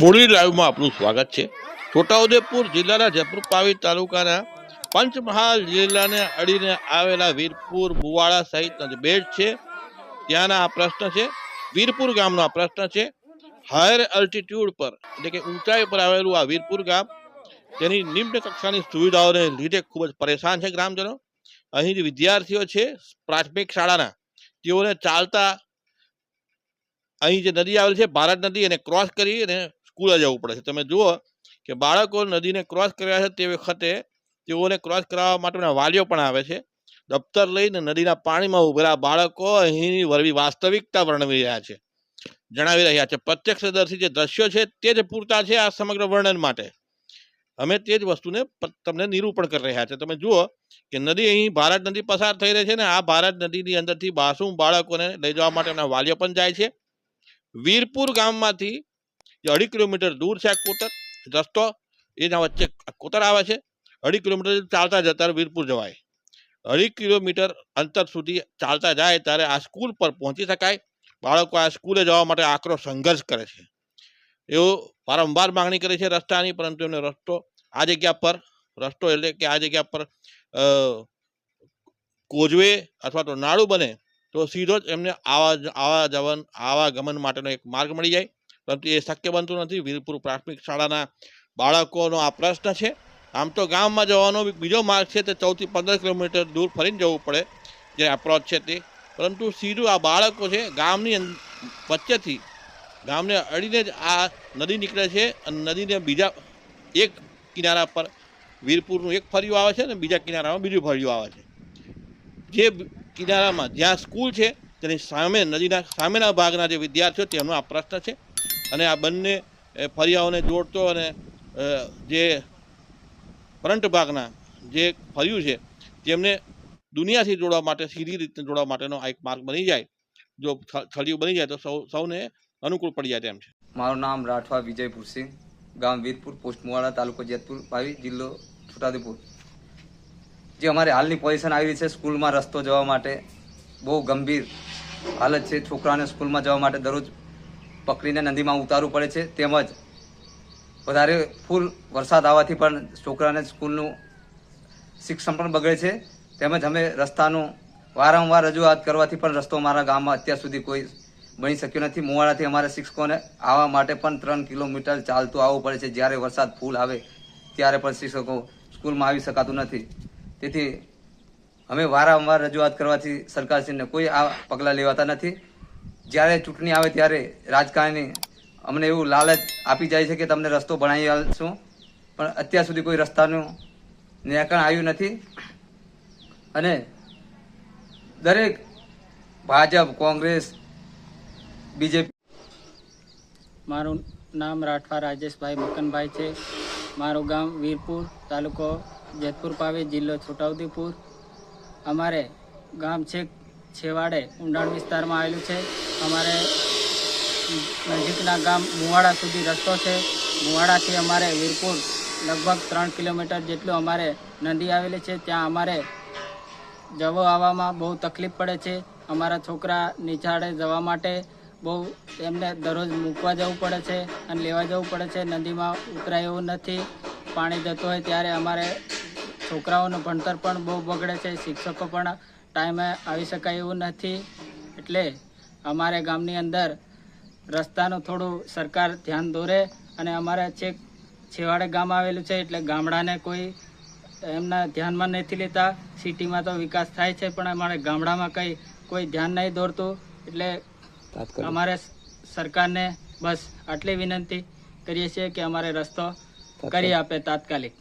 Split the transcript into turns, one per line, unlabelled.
મૂડી લાઈવમાં આપનું સ્વાગત છે. છોટાઉદેપુર જિલ્લાના જયપુર પાવી તાલુકાના પંચમહાલ જિલ્લાને અડીને આવેલા વીરપુર બુવાડા સહિતના જે બેટ છે. ત્યાંના આ પ્રશ્ન છે. વીરપુર ગામનો આ પ્રશ્ન છે. હાયર અલ્ટિટ્યુડ પર, એટલે કે ઊંચાઈ પર આવેલું આ વીરપુર ગામ, તેની નિમ્ન કક્ષાની સુવિધાઓને લીધે ખૂબ જ પરેશાન છે ગ્રામજનો. અહીં જે વિદ્યાર્થીઓ છે, પ્રાથમિક શાળાના. તેઓને ચાલતા અહીં જે નદી આવેલી છે, ભારત નદી એને ક્રોસ કરી અને સ્કૂલે જવું પડે છે. તમે જુઓ કે બાળકો નદીને ક્રોસ કર્યા છે તે વખતે તેઓને ક્રોસ કરાવવા માટેના વાલીઓ પણ આવે છે. દફતર લઈને નદીના પાણીમાં ઉભેલા બાળકો અહીંની વરવી વાસ્તવિકતા વર્ણવી રહ્યા છે. જણાવી રહ્યા છે. પ્રત્યક્ષદર્શી જે દ્રશ્યો છે તે જ પૂરતા છે આ સમગ્ર વર્ણન માટે. અમે તે જ વસ્તુને તમને નિરૂપણ કરી રહ્યા છે. તમે જુઓ કે નદી અહીં ભારત નદી પસાર થઈ રહી છે ને આ ભારત નદીની અંદરથી બાસુમ બાળકોને લઈ જવા માટે એમના વાલીઓ પણ જાય છે. વીરપુર ગામમાંથી જે અઢી કિલોમીટર દૂર છે આ કોતર, રસ્તો એના વચ્ચે કોતર આવે છે. અઢી કિલોમીટર ચાલતા જતા વીરપુર જવાય. અઢી કિલોમીટર અંતર સુધી ચાલતા જાય ત્યારે આ સ્કૂલ પર પહોંચી શકાય. બાળકો આ સ્કૂલે જવા માટે આકરો સંઘર્ષ કરે છે. એઓ વારંવાર માંગણી કરે છે રસ્તાની, પરંતુ એમને રસ્તો આ જગ્યા પર, રસ્તો એટલે કે આ જગ્યા પર કોજવે અથવા તો નાળું બને તો સીધો જ એમને આવા આવા જવન, આવા ગમન માટેનો એક માર્ગ મળી જાય. પરંતુ એ શક્ય બનતું નથી. વીરપુર પ્રાથમિક શાળાના બાળકોનો આ પ્રશ્ન છે. આમ તો ગામમાં જવાનો બીજો માર્ગ છે તે ચૌદથી પંદર કિલોમીટર દૂર ફરીને જવું પડે જે એપ્રોચ છે તે. પરંતુ સીધું આ બાળકો છે ગામની વચ્ચેથી ગામને અડીને જ આ નદી નીકળે છે અને નદીને બીજા એક કિનારા પર વીરપુરનું એક ફર્યું આવે છે અને બીજા કિનારામાં બીજું ફર્યું આવે છે. જે કિનારામાં જ્યાં સ્કૂલ છે તેની સામે નદીના, સામેના ભાગના જે વિદ્યાર્થીઓ તેમનો આ પ્રશ્ન છે. અને આ બંને ફરિયાઓને જોડતો અને જે ફ્રન્ટ ભાગના જે ફર્યું છે, તેમને દુનિયાથી જોડવા માટે, સીધી રીતે જોડવા માટેનો આ એક માર્ગ બની જાય. જો થળિયું બની જાય તો સૌ, સૌને અનુકૂળ પડી જાય તેમ છે.
મારું નામ રાઠવા વિજયપુર સિંહ, ગામ વીરપુર, પોસ્ટ મુવાડા તાલુકો જેતપુર, ભાવી જિલ્લો છોટાઉદેપુર. જે અમારે હાલની પોઝિશન આવી છે, સ્કૂલમાં રસ્તો જવા માટે બહુ ગંભીર હાલત છે. છોકરાને સ્કૂલમાં જવા માટે દરરોજ પકડીને નદીમાં ઉતારવું પડે છે. તેમજ વધારે ફૂલ વરસાદ આવવાથી પણ છોકરાને સ્કૂલનું શિક્ષણ પણ બગડે છે. તેમજ અમે રસ્તાનું વારંવાર રજૂઆત કરવાથી પણ રસ્તો અમારા ગામમાં અત્યાર સુધી કોઈ બની શક્યો નથી. મુવાડાથી અમારા શિક્ષકોને આવવા માટે પણ ત્રણ કિલોમીટર ચાલતું આવવું પડે છે. જ્યારે વરસાદ ફૂલ આવે ત્યારે પણ શિક્ષકો સ્કૂલમાં આવી શકાતું નથી. તેથી અમે વારંવાર રજૂઆત કરવાથી સરકારશ્રીને કોઈ આ પગલાં લેવાતા નથી. જ્યારે ચૂંટણી આવે ત્યારે રાજકારણી અમને એવું લાલચ આપી જાય છે કે તમને રસ્તો બનાવી આપશું પણ અત્યાર સુધી કોઈ રસ્તાનું નિરાકરણ આવ્યું નથી. અને દરેક ભાજપ, કોંગ્રેસ, બીજેપી
મારું નામ રાઠવા રાજેશભાઈ મકનભાઈ છે. મારું ગામ વીરપુર તાલુકો જેતપુર પાવી જિલ્લો છોટાઉદેપુર. અમારે ગામ છેક છેવાડે ઊંડાણ વિસ્તારમાં આવેલું છે. અમારે નજીકના ગામ મુવાડા સુધી રસ્તો છે. મુવાડાથી અમારે વીરપુર લગભગ ત્રણ કિલોમીટર જેટલું અમારે નદી આવેલી છે. ત્યાં અમારે જવો આવવામાં બહુ તકલીફ પડે છે. અમારા છોકરા નિશાળે જવા માટે બહુ એમને દરરોજ મૂકવા જવું પડે છે અને લેવા જવું પડે છે. નદીમાં ઉતરાય એવું નથી. પાણી જતું હોય ત્યારે અમારે છોકરાઓનું ભણતર પણ બહુ બગડે છે. શિક્ષકો પણ ટાઈમે આવી શકાય એવું નથી. એટલે અમારે ગામની અંદર રસ્તાનું થોડું સરકાર ધ્યાન દોરે અને અમારે છેક છેવાડે ગામ આવેલું છે એટલે ગામડાને કોઈ એમના ધ્યાનમાં નથી લેતા. સિટીમાં તો વિકાસ થાય છે પણ અમારે ગામડામાં કંઈ કોઈ ધ્યાન નહીં દોરતું. એટલે અમારે સરકારને બસ આટલી વિનંતી કરીએ છીએ કે અમારે રસ્તો કરી. આપે તાત્કાલિક.